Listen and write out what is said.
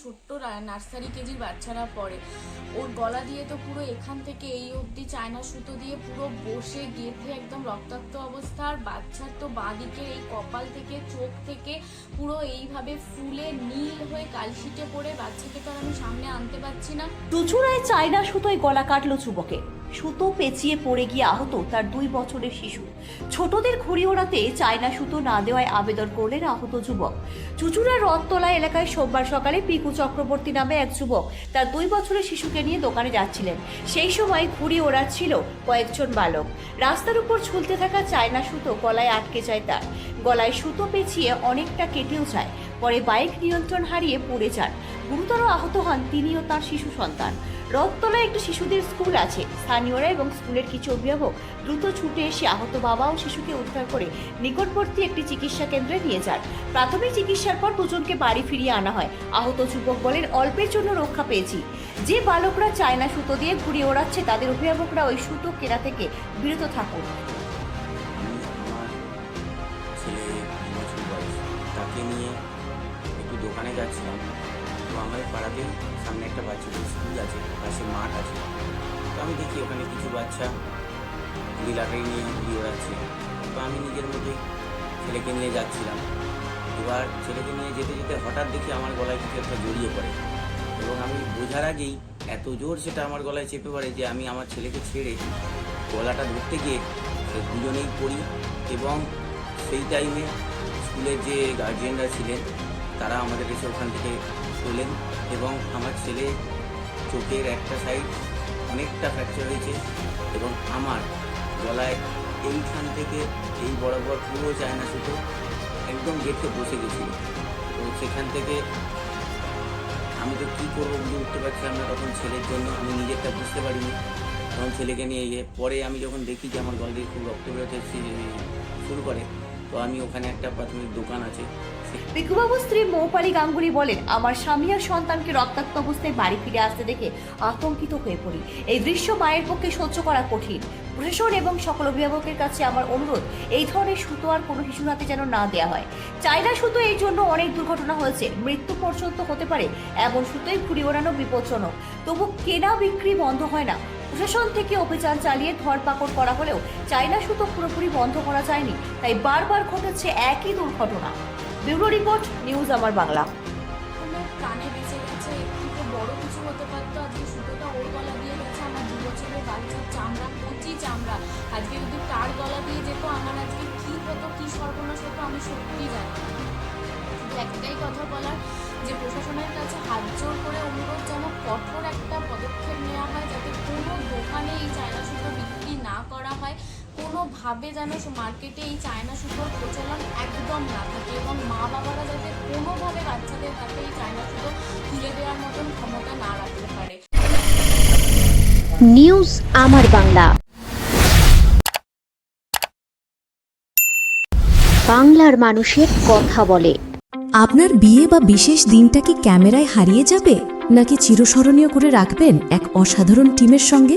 ছোট্ট নার্সারি কেজির বাচ্চারা পড়ে। ওর গলা দিয়ে তো পুরো এখান থেকে এই অবধি চায়না সুতো দিয়ে পুরো বসে গেঁথে একদম রক্তাক্ত অবস্থা। আর বাচ্চার তো বাঁদিকে এই কপাল থেকে, চোখ থেকে পুরো এইভাবে ফুলে নীল হয়ে কালশিটে পড়ে। বাচ্চাকে তো আর আমি সামনে আনতে পারছি না। চুচুড়ায় চায়না সুতোয় গলা কাটলো যুবকে সুতো পেঁচিয়ে পড়ে গিয়ে আহত তার দুই বছরের শিশু। ছোটদের ঘুড়ি ওড়াতে চায়না সুতো না দেওয়ায় আবেদন করলেন আহত যুবক। চুচুড়ার রথতলা এলাকায় সোমবার সকালে পিকু চক্রবর্তী নামে এক যুবক তার দুই বছরের শিশুকে নিয়ে দোকানে যাচ্ছিলেন। সেই সময় ঘুড়ি ওড়াচ্ছিল কয়েকজন বালক। রাস্তার উপর ঝুলতে থাকা চায়না সুতো গলায় আটকে যায় তার। গলায় সুতো পেঁচিয়ে অনেকটা কেটেও যায়, পরে বাইক নিয়ন্ত্রণ হারিয়ে পড়ে যান। গুরুতর আহত হন তিনি ও তার শিশু সন্তান। রথতলায় একটি শিশুদের স্কুল আছে। স্থানীয়রা এবং স্কুলের কিছু অভিভাবক দ্রুত ছুটে এসে আহত বাবা ও শিশুকে উদ্ধার করে নিকটবর্তী একটি চিকিৎসা কেন্দ্রে নিয়ে যান। প্রাথমিক চিকিৎসার পর দুজনকে বাড়ি ফিরিয়ে আনা হয়। আহত যুবক বলেন, অল্পের জন্য রক্ষা পেয়েছি। যে বালকরা চায়না সুতো দিয়ে ঘুরিয়ে ওড়াচ্ছে, তাদের অভিভাবকরা ওই সুতো কেনা থেকে বিরত থাকুন। তাকে নিয়ে একটু দোকানে যাচ্ছিলাম। তো আমাদের পাড়াতে সামনে একটা বাচ্চাদের স্কুল আছে, পাশে মাঠ আছে। তো আমি দেখি ওখানে কিছু বাচ্চা ঘুড়ি লাটাই নিয়ে ঘুড়ি ওড়াচ্ছে তো আমি নিজের মধ্যে ছেলেকে নিয়ে যাচ্ছিলাম। এবার ছেলেকে নিয়ে যেতে যেতে হঠাৎ দেখি আমার গলায় কিছু একটা জড়িয়ে পড়ে। এবং আমি বোঝার আগেই এত জোর সেটা আমার গলায় চেপে পড়ে যে আমি আমার ছেলেকে ছেড়ে গলাটা ধরতে গিয়ে দুজনেই পড়ি এবং সেই টাইমে স্কুলের যে গার্জিয়ানরা ছিলেন, তারা আমাদের এসে ওখান থেকে তোলেন এবং আমার ছেলে চোখের একটা সাইড অনেকটা ফ্র্যাকচার হয়েছে এবং আমার গলায় এইখান থেকে এই বরাবর পুরো চায়না সুতো একদম গেটে বসে গেছিল। তো সেখান থেকে আমি তো কী করব বুঝে উঠতে পারছি না তখন ছেলের জন্য, আমি নিজেরটা বুঝতে পারিনি। তখন ছেলেকে নিয়ে গিয়ে পরে আমি যখন দেখি যে আমার গলা দিয়ে খুব রক্ত বেরোতে শুরু করে, তো আমি ওখানে একটা প্রাথমিক দোকান আছে। পিকুবাবু স্ত্রী মৌপালি গাঙ্গুলি বলেন, আমার স্বামী আর সন্তানকে রক্তাক্ত অবস্থায় বাড়ি ফিরে আসতে দেখে আতঙ্কিত হয়ে পড়ি। এই দৃশ্য মায়ের পক্ষে সহ্য করা কঠিন। প্রশাসন এবং সকল অভিভাবকের কাছে আমার অনুরোধ, এই ধরনের সুতো আর কোনো শিশুর হাতে যেন না দেওয়া হয়। চায়না সুতো এই জন্য অনেক দুর্ঘটনা হয়েছে। মৃত্যু পর্যন্ত হতে পারে, এমন সুতোই ঘুরি ওড়ানো বিপজ্জনক। তবু কেনা বিক্রি বন্ধ হয় না। প্রশাসন থেকে অভিযান চালিয়ে ধরপাকড় করা হলেও চায়না সুতো পুরোপুরি বন্ধ করা যায়নি। তাই বারবার ঘটেছে একই দুর্ঘটনা। ব্যুরো রিপোর্ট, নিউজ আমার বাংলা। কোনো বেঁচে গেছে থেকে বড় কিছু হতে পারতো আজকে সুতোটা ওর গলা দিয়ে গেছে, আমার দু বছরের বাচ্চার চামড়া, কচি চামড়া। আজকে যদি তার গলা দিয়ে যেত, আমার আজকে কি হতো, কি সর্বনাশ হতো, আমি সত্যি জানি একটাই কথা বলার, যে প্রশাসনের কাছে হাত জোর করে অনুরোধ যেন কঠোর একটা পদক্ষেপ নেওয়া হয়, যাতে কোনো দোকানে এই চায়না সুতো বিক্রি না করা হয়, কোনোভাবে যেন মার্কেটে এই চায়না সুতোর প্রচলন একদম না থাকে এবং মা বাবারা যাতে কোনোভাবে বাচ্চাদের হাতে এই চায়না সুতো তুলে দেওয়ার মতন ক্ষমতা না রাখতে পারে। নিউজ আমার বাংলা। বাংলার মানুষের কথা বলে। আপনার বিয়ে বা বিশেষ দিনটা কি ক্যামেরায় হারিয়ে যাবে নাকি চিরস্মরণীয় করে রাখবেন এক অসাধারণ টিমের সঙ্গে?